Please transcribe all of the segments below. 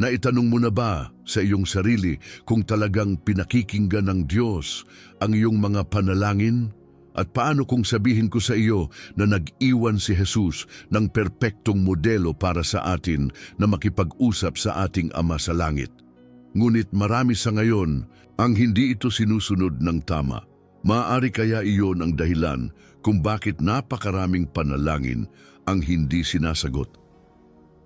Naitanong mo na ba sa iyong sarili kung talagang pinakikinggan ng Diyos ang iyong mga panalangin? At paano kung sabihin ko sa iyo na nag-iwan si Jesus ng perpektong modelo para sa atin na makipag-usap sa ating Ama sa Langit? Ngunit marami sa ngayon ang hindi ito sinusunod ng tama. Maaari kaya iyon ang dahilan kung bakit napakaraming panalangin ang hindi sinasagot.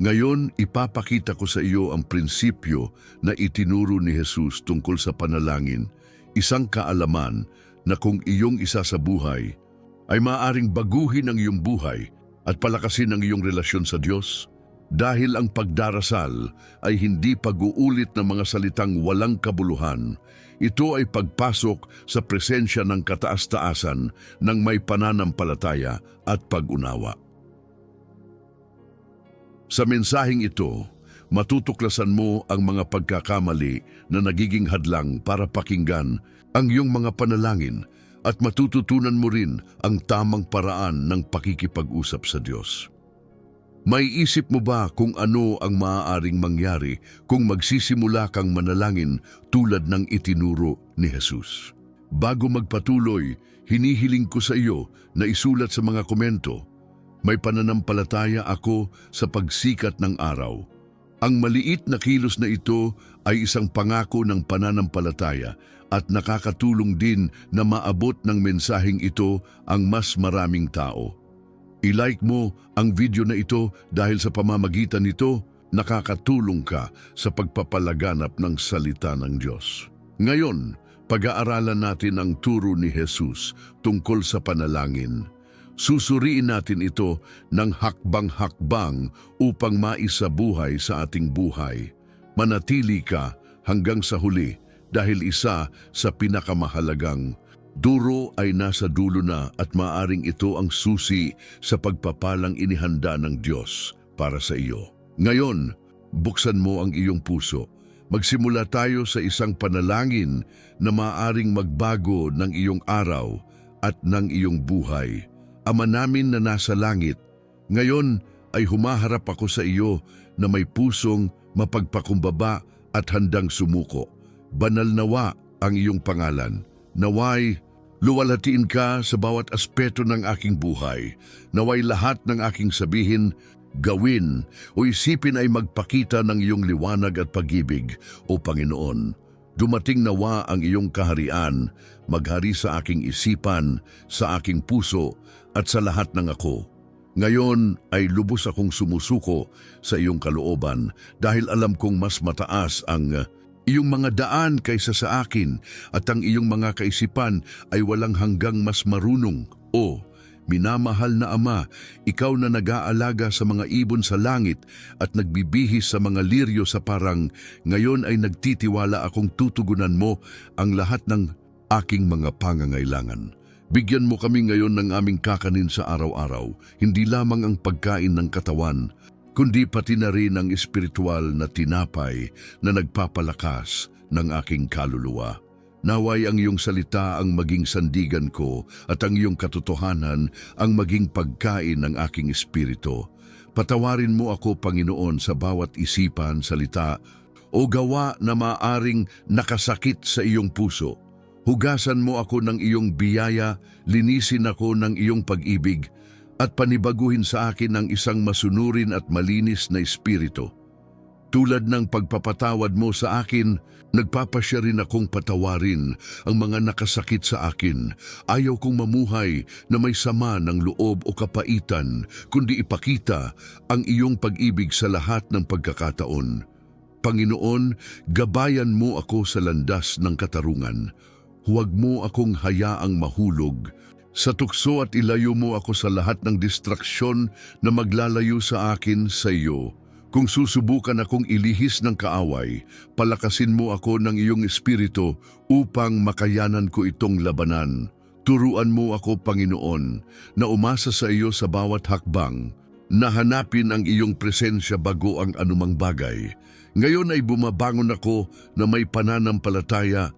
Ngayon, ipapakita ko sa iyo ang prinsipyo na itinuro ni Jesus tungkol sa panalangin, isang kaalaman na kung iyong isa sa buhay, ay maaring baguhin ang iyong buhay at palakasin ang iyong relasyon sa Diyos. Dahil ang pagdarasal ay hindi pag-uulit ng mga salitang walang kabuluhan, ito ay pagpasok sa presensya ng kataas-taasan ng may pananampalataya at pag-unawa. Sa mensaheng ito, matutuklasan mo ang mga pagkakamali na nagiging hadlang para pakinggan ang iyong mga panalangin at matututunan mo rin ang tamang paraan ng pakikipag-usap sa Diyos. May isip mo ba kung ano ang maaaring mangyari kung magsisimula kang manalangin tulad ng itinuro ni Jesus? Bago magpatuloy, hinihiling ko sa iyo na isulat sa mga komento may pananampalataya ako sa pagsikat ng araw. Ang maliit na kilos na ito ay isang pangako ng pananampalataya at nakakatulong din na maabot ng mensaheng ito ang mas maraming tao. I-like mo ang video na ito dahil sa pamamagitan nito, nakakatulong ka sa pagpapalaganap ng salita ng Diyos. Ngayon, pag-aaralan natin ang turo ni Jesus tungkol sa panalangin. Susuriin natin ito ng hakbang-hakbang upang maisabuhay sa ating buhay. Manatili ka hanggang sa huli dahil isa sa pinakamahalagang duro ay nasa dulo na at maaring ito ang susi sa pagpapalang inihanda ng Diyos para sa iyo. Ngayon, buksan mo ang iyong puso. Magsimula tayo sa isang panalangin na maaring magbago ng iyong araw at ng iyong buhay. Ama namin na nasa langit, ngayon ay humaharap ako sa iyo na may pusong mapagpakumbaba at handang sumuko. Banal nawa ang iyong pangalan. Naway, luwalhatiin ka sa bawat aspeto ng aking buhay. Naway lahat ng aking sabihin, gawin o isipin ay magpakita ng iyong liwanag at pag-ibig, O Panginoon. Dumating nawa ang iyong kaharian, maghari sa aking isipan, sa aking puso, at sa lahat ng ako. Ngayon ay lubos akong sumusuko sa iyong kalooban dahil alam kong mas mataas ang uh, iyong mga daan kaysa sa akin at ang iyong mga kaisipan ay walang hanggang mas marunong. O, minamahal na Ama, ikaw na nag-aalaga sa mga ibon sa langit at nagbibihis sa mga liryo sa parang, ngayon ay nagtitiwala akong tutugunan mo ang lahat ng aking mga pangangailangan. Bigyan mo kami ngayon ng aming kakanin sa araw-araw, hindi lamang ang pagkain ng katawan, kundi pati na rin ang espiritual na tinapay na nagpapalakas ng aking kaluluwa. Naway ang iyong salita ang maging sandigan ko at ang iyong katotohanan ang maging pagkain ng aking espiritu. Patawarin mo ako, Panginoon, sa bawat isipan, salita o gawa na maaring nakasakit sa iyong puso Hugasan mo ako ng iyong biyaya, linisin ako ng iyong pag-ibig, at panibaguhin sa akin ang isang masunurin at malinis na espiritu. Tulad ng pagpapatawad mo sa akin, nagpapasya rin akong patawarin ang mga nakasakit sa akin. Ayaw kong mamuhay na may sama ng loob o kapaitan, kundi ipakita ang iyong pag-ibig sa lahat ng pagkakataon. Panginoon, gabayan mo ako sa landas ng katarungan Huwag mo akong hayaang mahulog. Sa tukso at ilayo mo ako sa lahat ng distraksyon na maglalayo sa akin sa iyo. Kung susubukan akong ilihis ng kaaway, palakasin mo ako ng iyong espiritu upang makayanan ko itong labanan. Turuan mo ako, Panginoon, na umasa sa iyo sa bawat hakbang, na hanapin ang iyong presensya bago ang anumang bagay. Ngayon ay bumabangon ako na may pananampalataya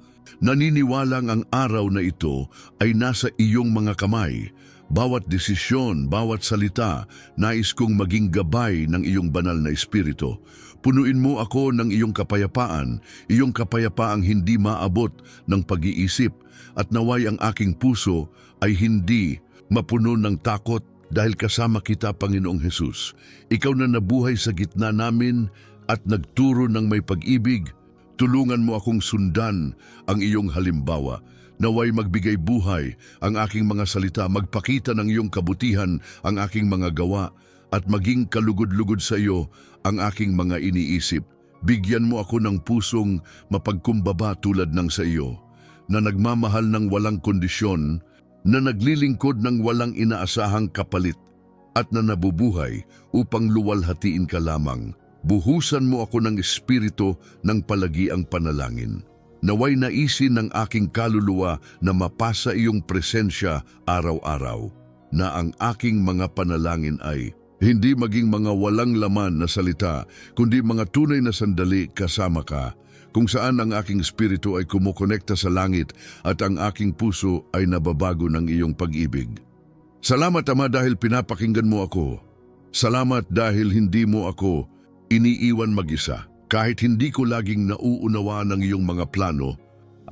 Naniniwalang ang araw na ito ay nasa iyong mga kamay. Bawat desisyon, bawat salita, nais kong maging gabay ng iyong banal na espiritu. Punuin mo ako ng iyong kapayapaan, iyong kapayapaang hindi maabot ng pag-iisip at naway ang aking puso ay hindi mapuno ng takot dahil kasama kita, Panginoong Hesus. Ikaw na nabuhay sa gitna namin at nagturo ng may pag-ibig. Tulungan mo akong sundan ang iyong halimbawa. Naway magbigay buhay ang aking mga salita, magpakita ng iyong kabutihan ang aking mga gawa at maging kalugod-lugod sa iyo ang aking mga iniisip. Bigyan mo ako ng pusong mapagkumbaba tulad ng sa iyo, na nagmamahal ng walang kondisyon, na naglilingkod ng walang inaasahang kapalit, at na nabubuhay upang luwalhatiin ka lamang. Buhusan mo ako ng espiritu ng palagiang panalangin. Naway naisin ng aking kaluluwa na mapasa iyong presensya araw-araw, na ang aking mga panalangin ay hindi maging mga walang laman na salita, kundi mga tunay na sandali kasama ka, kung saan ang aking espiritu ay kumukonekta sa langit at ang aking puso ay nababago ng iyong pag-ibig. Salamat Ama dahil pinapakinggan mo ako. Salamat dahil hindi mo ako iniiwan mag-isa. Kahit hindi ko laging nauunawaan ang iyong mga plano,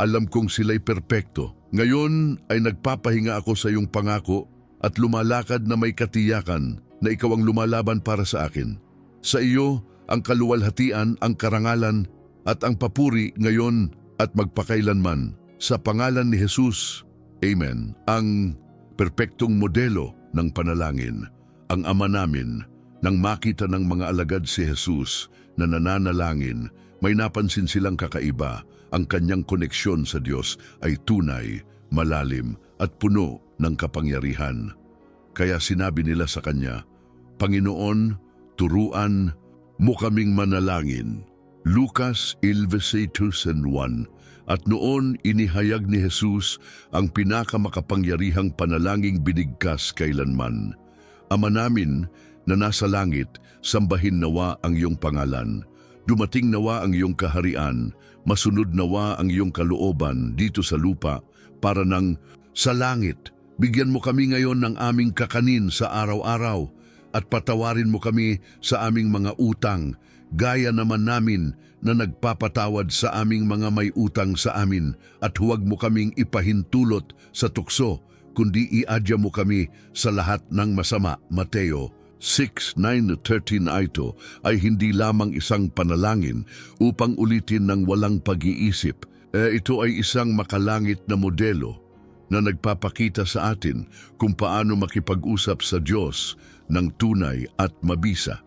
alam kong sila'y perpekto. Ngayon ay nagpapahinga ako sa iyong pangako at lumalakad na may katiyakan na ikaw ang lumalaban para sa akin. Sa iyo, ang kaluwalhatian, ang karangalan at ang papuri ngayon at magpakailanman. Sa pangalan ni Jesus, Amen. Ang perpektong modelo ng panalangin, ang Ama namin, nang makita ng mga alagad si Jesus na nananalangin, may napansin silang kakaiba. Ang kanyang koneksyon sa Diyos ay tunay, malalim at puno ng kapangyarihan. Kaya sinabi nila sa kanya, Panginoon, turuan mo kaming manalangin. Lucas 11:1 At noon inihayag ni Jesus ang pinakamakapangyarihang panalangin binigkas kailanman. Ama namin na nasa langit, sambahin nawa ang iyong pangalan. Dumating nawa ang iyong kaharian, masunod nawa ang iyong kalooban dito sa lupa para nang sa langit. Bigyan mo kami ngayon ng aming kakanin sa araw-araw at patawarin mo kami sa aming mga utang, gaya naman namin na nagpapatawad sa aming mga may utang sa amin at huwag mo kaming ipahintulot sa tukso, kundi iadya mo kami sa lahat ng masama. Mateo 6.9.13 ito ay hindi lamang isang panalangin upang ulitin ng walang pag-iisip. Eh, ito ay isang makalangit na modelo na nagpapakita sa atin kung paano makipag-usap sa Diyos ng tunay at mabisa.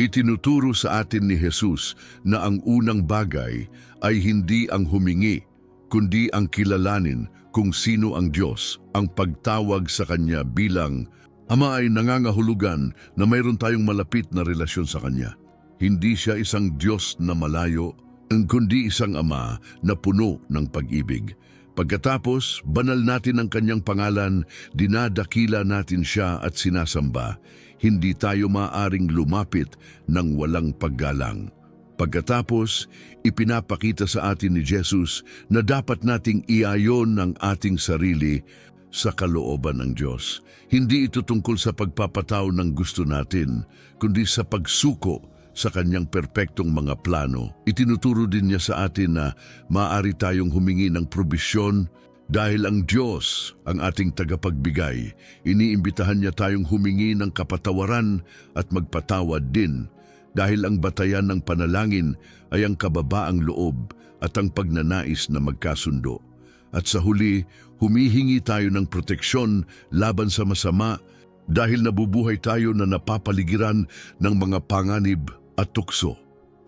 Itinuturo sa atin ni Jesus na ang unang bagay ay hindi ang humingi, kundi ang kilalanin kung sino ang Diyos, ang pagtawag sa Kanya bilang Ama ay nangangahulugan na mayroon tayong malapit na relasyon sa Kanya. Hindi siya isang Diyos na malayo, kundi isang Ama na puno ng pag-ibig. Pagkatapos, banal natin ang kanyang pangalan, dinadakila natin siya at sinasamba. Hindi tayo maaring lumapit ng walang paggalang. Pagkatapos, ipinapakita sa atin ni Jesus na dapat nating iayon ng ating sarili sa kalooban ng Diyos. Hindi ito tungkol sa pagpapataw ng gusto natin, kundi sa pagsuko sa kanyang perpektong mga plano. Itinuturo din niya sa atin na maaari tayong humingi ng probisyon dahil ang Diyos ang ating tagapagbigay. Iniimbitahan niya tayong humingi ng kapatawaran at magpatawad din dahil ang batayan ng panalangin ay ang kababaang loob at ang pagnanais na magkasundo. At sa huli, humihingi tayo ng proteksyon laban sa masama dahil nabubuhay tayo na napapaligiran ng mga panganib at tukso.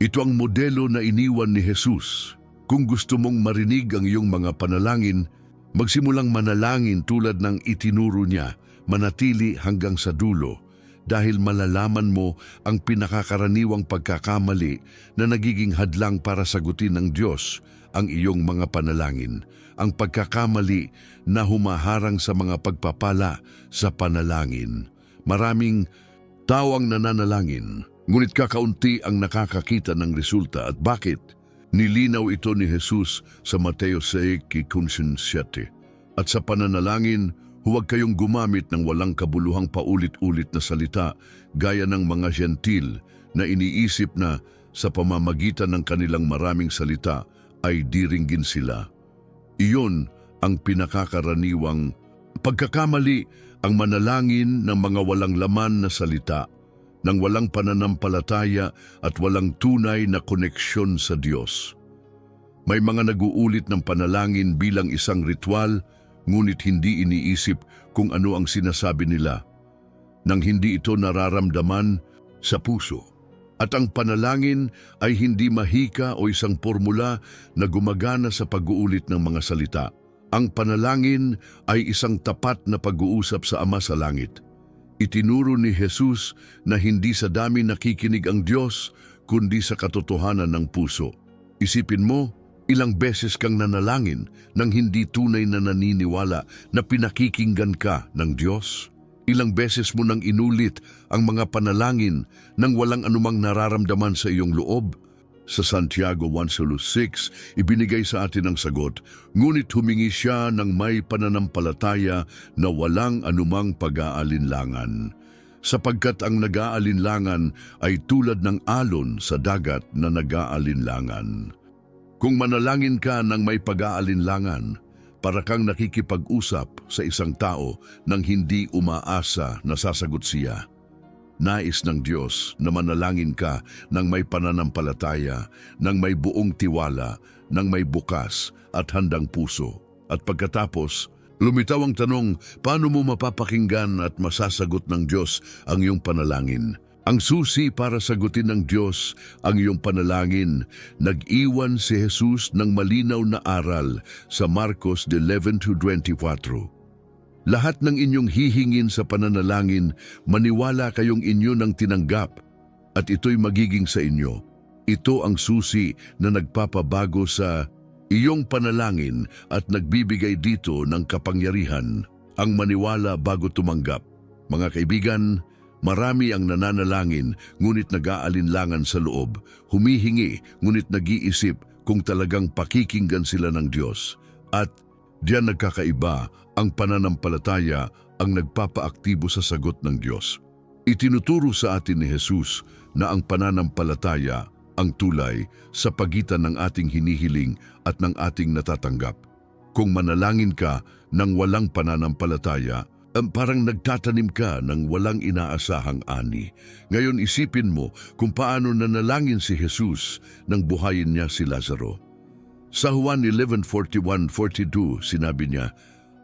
Ito ang modelo na iniwan ni Jesus. Kung gusto mong marinig ang iyong mga panalangin, magsimulang manalangin tulad ng itinuro niya, manatili hanggang sa dulo, dahil malalaman mo ang pinakakaraniwang pagkakamali na nagiging hadlang para sagutin ng Diyos ang iyong mga panalangin, ang pagkakamali na humaharang sa mga pagpapala sa panalangin. Maraming tawang nananalangin, ngunit kakaunti ang nakakakita ng resulta at bakit? Nilinaw ito ni Jesus sa Mateo 6:17. At sa pananalangin, Huwag kayong gumamit ng walang kabuluhang paulit-ulit na salita gaya ng mga gentil na iniisip na sa pamamagitan ng kanilang maraming salita ay diringgin sila. Iyon ang pinakakaraniwang pagkakamali ang manalangin ng mga walang laman na salita, ng walang pananampalataya at walang tunay na koneksyon sa Diyos. May mga naguulit ng panalangin bilang isang ritual, ngunit hindi iniisip kung ano ang sinasabi nila, nang hindi ito nararamdaman sa puso. At ang panalangin ay hindi mahika o isang formula na gumagana sa pag-uulit ng mga salita. Ang panalangin ay isang tapat na pag-uusap sa Ama sa Langit. Itinuro ni Jesus na hindi sa dami nakikinig ang Diyos, kundi sa katotohanan ng puso. Isipin mo, ilang beses kang nanalangin nang hindi tunay na naniniwala na pinakikinggan ka ng Diyos? Ilang beses mo nang inulit ang mga panalangin nang walang anumang nararamdaman sa iyong loob? Sa Santiago 1.6, ibinigay sa atin ang sagot, ngunit humingi siya ng may pananampalataya na walang anumang pag-aalinlangan. Sapagkat ang nag-aalinlangan ay tulad ng alon sa dagat na nag-aalinlangan. Kung manalangin ka ng may pag-aalinlangan, para kang nakikipag-usap sa isang tao nang hindi umaasa na sasagot siya. Nais ng Diyos na manalangin ka ng may pananampalataya, ng may buong tiwala, ng may bukas at handang puso. At pagkatapos, lumitaw ang tanong, paano mo mapapakinggan at masasagot ng Diyos ang iyong panalangin? Ang susi para sagutin ng Diyos ang iyong panalangin, nag-iwan si Jesus ng malinaw na aral sa Marcos 11-24. Lahat ng inyong hihingin sa pananalangin, maniwala kayong inyo ng tinanggap at ito'y magiging sa inyo. Ito ang susi na nagpapabago sa iyong panalangin at nagbibigay dito ng kapangyarihan, ang maniwala bago tumanggap. Mga kaibigan, Marami ang nananalangin ngunit nag-aalinlangan sa loob, humihingi ngunit nag-iisip kung talagang pakikinggan sila ng Diyos. At diyan nagkakaiba ang pananampalataya ang nagpapaaktibo sa sagot ng Diyos. Itinuturo sa atin ni Jesus na ang pananampalataya ang tulay sa pagitan ng ating hinihiling at ng ating natatanggap. Kung manalangin ka ng walang pananampalataya, ang parang nagtatanim ka ng walang inaasahang ani. Ngayon isipin mo kung paano nanalangin si Jesus nang buhayin niya si Lazaro. Sa Juan 11.41-42, sinabi niya,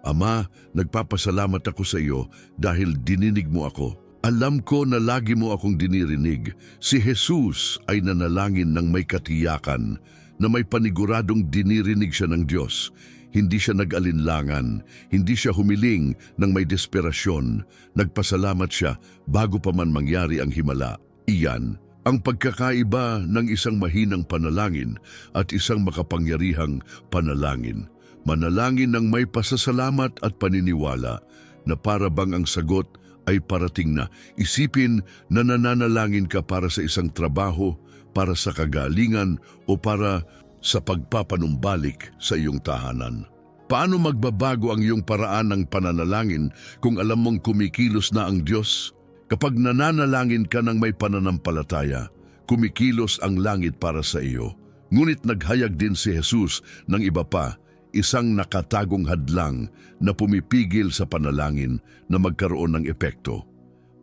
Ama, nagpapasalamat ako sa iyo dahil dininig mo ako. Alam ko na lagi mo akong dinirinig. Si Jesus ay nanalangin ng may katiyakan na may paniguradong dinirinig siya ng Diyos. Hindi siya nag-alinlangan, hindi siya humiling ng may desperasyon. Nagpasalamat siya bago pa man mangyari ang himala. Iyan ang pagkakaiba ng isang mahinang panalangin at isang makapangyarihang panalangin. Manalangin ng may pasasalamat at paniniwala na para bang ang sagot ay parating na. Isipin na nananalangin ka para sa isang trabaho, para sa kagalingan o para sa pagpapanumbalik sa iyong tahanan. Paano magbabago ang iyong paraan ng pananalangin kung alam mong kumikilos na ang Diyos? Kapag nananalangin ka ng may pananampalataya, kumikilos ang langit para sa iyo. Ngunit naghayag din si Jesus ng iba pa, isang nakatagong hadlang na pumipigil sa panalangin na magkaroon ng epekto.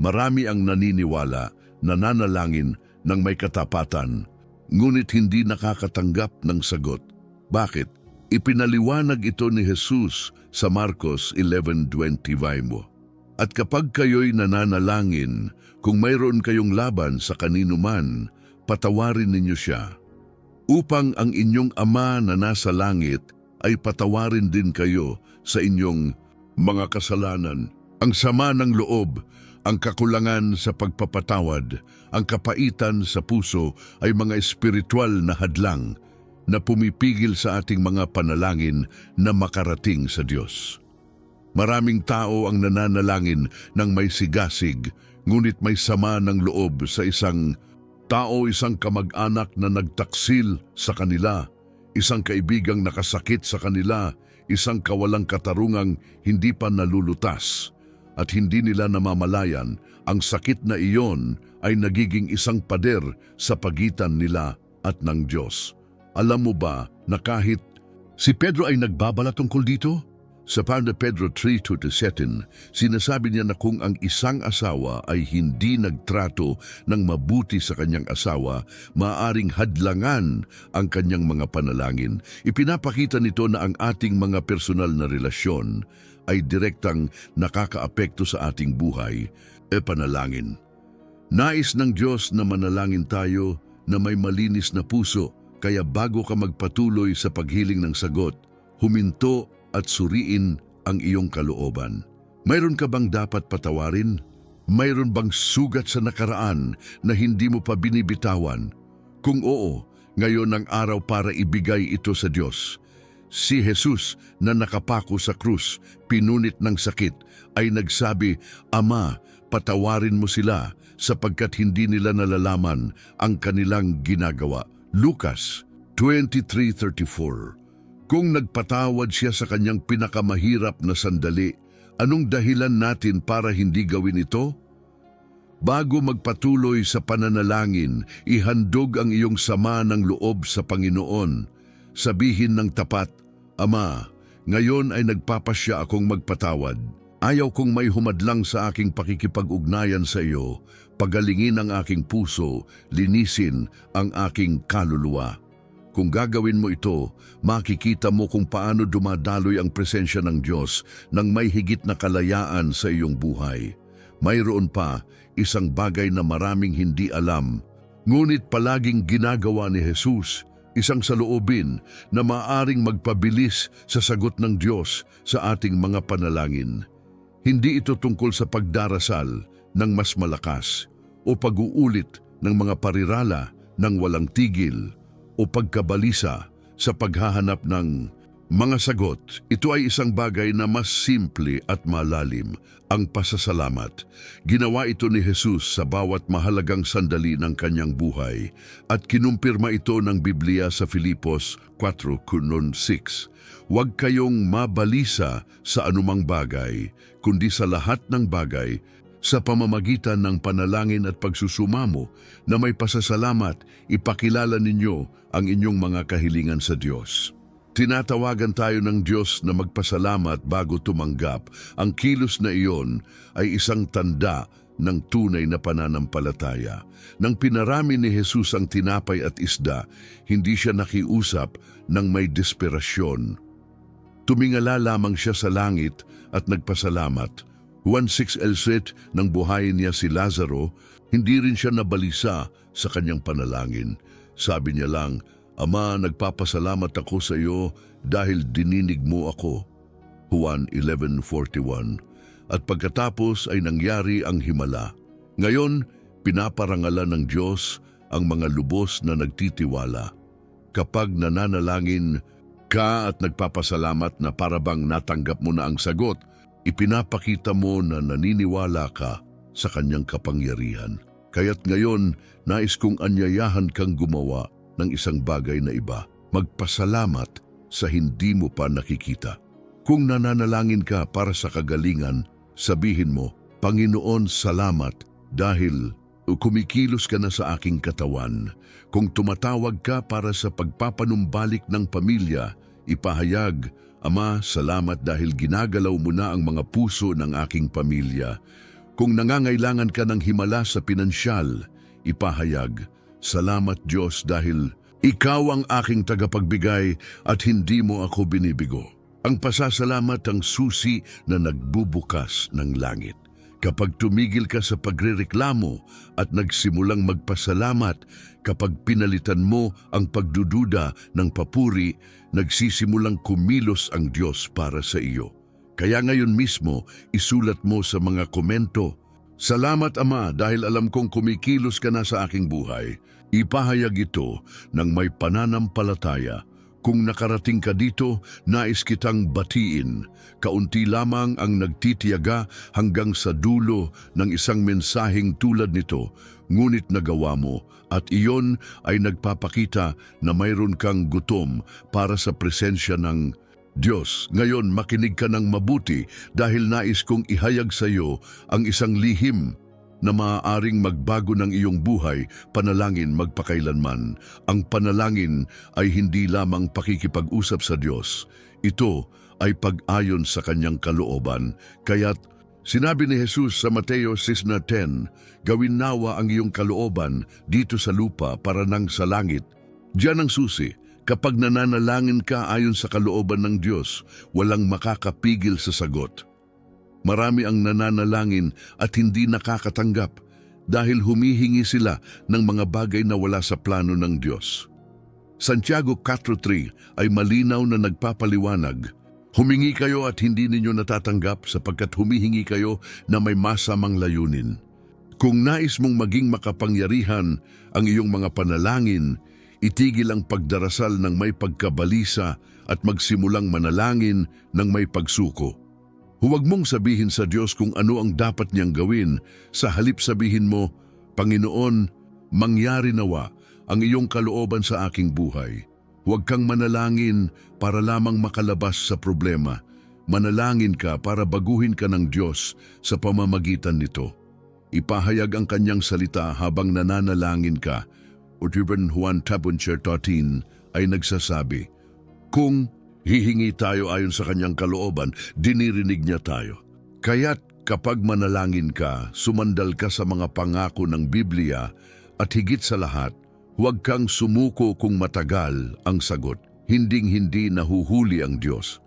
Marami ang naniniwala na nanalangin ng may katapatan ngunit hindi nakakatanggap ng sagot. Bakit? Ipinaliwanag ito ni Jesus sa Marcos 11.25 mo. At kapag kayo'y nananalangin, kung mayroon kayong laban sa kanino man, patawarin ninyo siya. Upang ang inyong Ama na nasa langit ay patawarin din kayo sa inyong mga kasalanan. Ang sama ng loob ang kakulangan sa pagpapatawad, ang kapaitan sa puso ay mga espiritual na hadlang na pumipigil sa ating mga panalangin na makarating sa Diyos. Maraming tao ang nananalangin ng may sigasig, ngunit may sama ng loob sa isang tao, isang kamag-anak na nagtaksil sa kanila, isang kaibigang nakasakit sa kanila, isang kawalang katarungang hindi pa nalulutas at hindi nila namamalayan ang sakit na iyon ay nagiging isang pader sa pagitan nila at ng Diyos. Alam mo ba na kahit si Pedro ay nagbabala tungkol dito? Sa 1 Pedro 3.27, sinasabi niya na kung ang isang asawa ay hindi nagtrato ng mabuti sa kanyang asawa, maaring hadlangan ang kanyang mga panalangin. Ipinapakita nito na ang ating mga personal na relasyon ay direktang nakakaapekto sa ating buhay e panalangin. Nais ng Diyos na manalangin tayo na may malinis na puso, kaya bago ka magpatuloy sa paghiling ng sagot, huminto at suriin ang iyong kalooban. Mayroon ka bang dapat patawarin? Mayroon bang sugat sa nakaraan na hindi mo pa binibitawan? Kung oo, ngayon ang araw para ibigay ito sa Diyos. Si Jesus na nakapako sa krus, pinunit ng sakit, ay nagsabi, Ama, patawarin mo sila sapagkat hindi nila nalalaman ang kanilang ginagawa. Lucas 23.34 Kung nagpatawad siya sa kanyang pinakamahirap na sandali, anong dahilan natin para hindi gawin ito? Bago magpatuloy sa pananalangin, ihandog ang iyong sama ng loob sa Panginoon. Sabihin ng tapat, Ama, ngayon ay nagpapasya akong magpatawad. Ayaw kong may humadlang sa aking pakikipag-ugnayan sa iyo, pagalingin ang aking puso, linisin ang aking kaluluwa. Kung gagawin mo ito, makikita mo kung paano dumadaloy ang presensya ng Diyos ng may higit na kalayaan sa iyong buhay. Mayroon pa isang bagay na maraming hindi alam, ngunit palaging ginagawa ni Jesus, isang saloobin na maaring magpabilis sa sagot ng Diyos sa ating mga panalangin. Hindi ito tungkol sa pagdarasal ng mas malakas o pag-uulit ng mga parirala ng walang tigil o pagkabalisa sa paghahanap ng mga sagot. Ito ay isang bagay na mas simple at malalim, ang pasasalamat. Ginawa ito ni Jesus sa bawat mahalagang sandali ng kanyang buhay at kinumpirma ito ng Biblia sa Filipos 4 kunon 6. Huwag kayong mabalisa sa anumang bagay, kundi sa lahat ng bagay sa pamamagitan ng panalangin at pagsusumamo na may pasasalamat, ipakilala ninyo ang inyong mga kahilingan sa Diyos. Tinatawagan tayo ng Diyos na magpasalamat bago tumanggap. Ang kilos na iyon ay isang tanda ng tunay na pananampalataya. Nang pinarami ni Jesus ang tinapay at isda, hindi siya nakiusap ng may desperasyon. Tumingala lamang siya sa langit at nagpasalamat. Juan 6 Elset nang buhayin niya si Lazaro, hindi rin siya nabalisa sa kanyang panalangin. Sabi niya lang, Ama, nagpapasalamat ako sa iyo dahil dininig mo ako. Juan 11.41 At pagkatapos ay nangyari ang himala. Ngayon, pinaparangalan ng Diyos ang mga lubos na nagtitiwala. Kapag nananalangin ka at nagpapasalamat na parabang natanggap mo na ang sagot, ipinapakita mo na naniniwala ka sa kanyang kapangyarihan. Kaya't ngayon, nais kong anyayahan kang gumawa ng isang bagay na iba. Magpasalamat sa hindi mo pa nakikita. Kung nananalangin ka para sa kagalingan, sabihin mo, Panginoon, salamat dahil kumikilos ka na sa aking katawan. Kung tumatawag ka para sa pagpapanumbalik ng pamilya, ipahayag, Ama, salamat dahil ginagalaw mo na ang mga puso ng aking pamilya. Kung nangangailangan ka ng himala sa pinansyal, ipahayag, Salamat Diyos dahil ikaw ang aking tagapagbigay at hindi mo ako binibigo. Ang pasasalamat ang susi na nagbubukas ng langit. Kapag tumigil ka sa pagrereklamo at nagsimulang magpasalamat, kapag pinalitan mo ang pagdududa ng papuri, nagsisimulang kumilos ang Diyos para sa iyo. Kaya ngayon mismo, isulat mo sa mga komento, Salamat Ama dahil alam kong kumikilos ka na sa aking buhay. Ipahayag ito ng may pananampalataya. Kung nakarating ka dito, nais kitang batiin. Kaunti lamang ang nagtitiyaga hanggang sa dulo ng isang mensaheng tulad nito, ngunit nagawa mo at iyon ay nagpapakita na mayroon kang gutom para sa presensya ng Diyos, ngayon makinig ka ng mabuti dahil nais kong ihayag sa iyo ang isang lihim na maaaring magbago ng iyong buhay, panalangin magpakailanman. Ang panalangin ay hindi lamang pakikipag-usap sa Diyos. Ito ay pag-ayon sa kanyang kalooban. Kaya't sinabi ni Jesus sa Mateo 6.10, Gawin nawa ang iyong kalooban dito sa lupa para nang sa langit. Diyan ang susi. Kapag nananalangin ka ayon sa kalooban ng Diyos, walang makakapigil sa sagot. Marami ang nananalangin at hindi nakakatanggap dahil humihingi sila ng mga bagay na wala sa plano ng Diyos. Santiago 4.3 ay malinaw na nagpapaliwanag, Humingi kayo at hindi ninyo natatanggap sapagkat humihingi kayo na may masamang layunin. Kung nais mong maging makapangyarihan ang iyong mga panalangin, itigil ang pagdarasal ng may pagkabalisa at magsimulang manalangin ng may pagsuko. Huwag mong sabihin sa Diyos kung ano ang dapat niyang gawin, sa halip sabihin mo, Panginoon, mangyari nawa ang iyong kalooban sa aking buhay. Huwag kang manalangin para lamang makalabas sa problema. Manalangin ka para baguhin ka ng Diyos sa pamamagitan nito. Ipahayag ang kanyang salita habang nananalangin ka. Reverend Juan Tabuncher Totin ay nagsasabi, Kung hihingi tayo ayon sa kanyang kalooban, dinirinig niya tayo. Kaya't kapag manalangin ka, sumandal ka sa mga pangako ng Biblia at higit sa lahat, huwag kang sumuko kung matagal ang sagot. Hinding-hindi nahuhuli ang Diyos.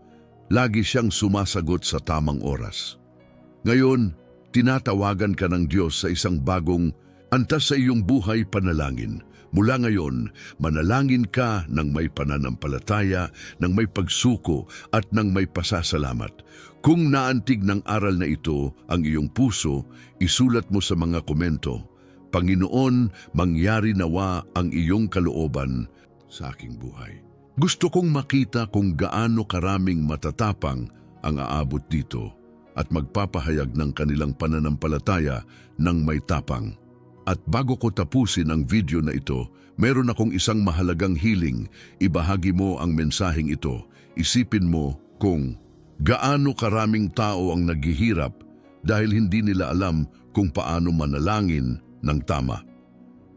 Lagi siyang sumasagot sa tamang oras. Ngayon, tinatawagan ka ng Diyos sa isang bagong antas sa iyong buhay panalangin. Mula ngayon, manalangin ka ng may pananampalataya, ng may pagsuko at ng may pasasalamat. Kung naantig ng aral na ito ang iyong puso, isulat mo sa mga komento, Panginoon, mangyari nawa ang iyong kalooban sa aking buhay. Gusto kong makita kung gaano karaming matatapang ang aabot dito at magpapahayag ng kanilang pananampalataya ng may tapang. At bago ko tapusin ang video na ito, meron akong isang mahalagang hiling. Ibahagi mo ang mensaheng ito. Isipin mo kung gaano karaming tao ang naghihirap dahil hindi nila alam kung paano manalangin ng tama.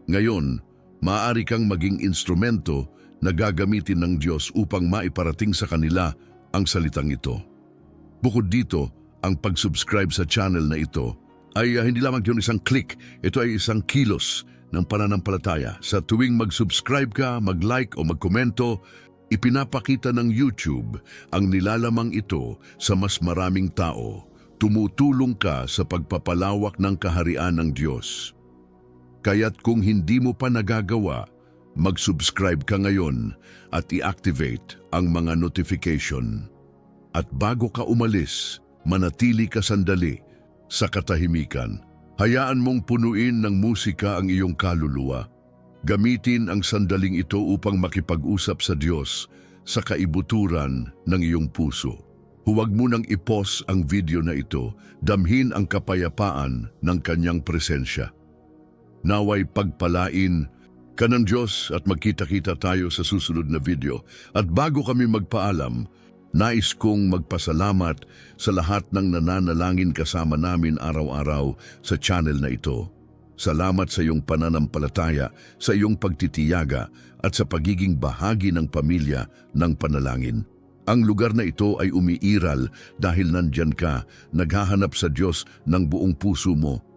Ngayon, maaari kang maging instrumento na gagamitin ng Diyos upang maiparating sa kanila ang salitang ito. Bukod dito, ang pag-subscribe sa channel na ito ay ah, hindi lamang yun isang click, ito ay isang kilos ng pananampalataya. Sa tuwing mag-subscribe ka, mag-like o magkomento, ipinapakita ng YouTube ang nilalamang ito sa mas maraming tao. Tumutulong ka sa pagpapalawak ng kaharian ng Diyos. Kaya't kung hindi mo pa nagagawa, mag-subscribe ka ngayon at i-activate ang mga notification. At bago ka umalis, manatili ka sandali sa katahimikan. Hayaan mong punuin ng musika ang iyong kaluluwa. Gamitin ang sandaling ito upang makipag-usap sa Diyos sa kaibuturan ng iyong puso. Huwag mo nang ipos ang video na ito, damhin ang kapayapaan ng kanyang presensya. Naway pagpalain ka ng Diyos at magkita-kita tayo sa susunod na video. At bago kami magpaalam, nais kong magpasalamat sa lahat ng nananalangin kasama namin araw-araw sa channel na ito. Salamat sa iyong pananampalataya, sa iyong pagtitiyaga at sa pagiging bahagi ng pamilya ng panalangin. Ang lugar na ito ay umiiral dahil nandyan ka, naghahanap sa Diyos ng buong puso mo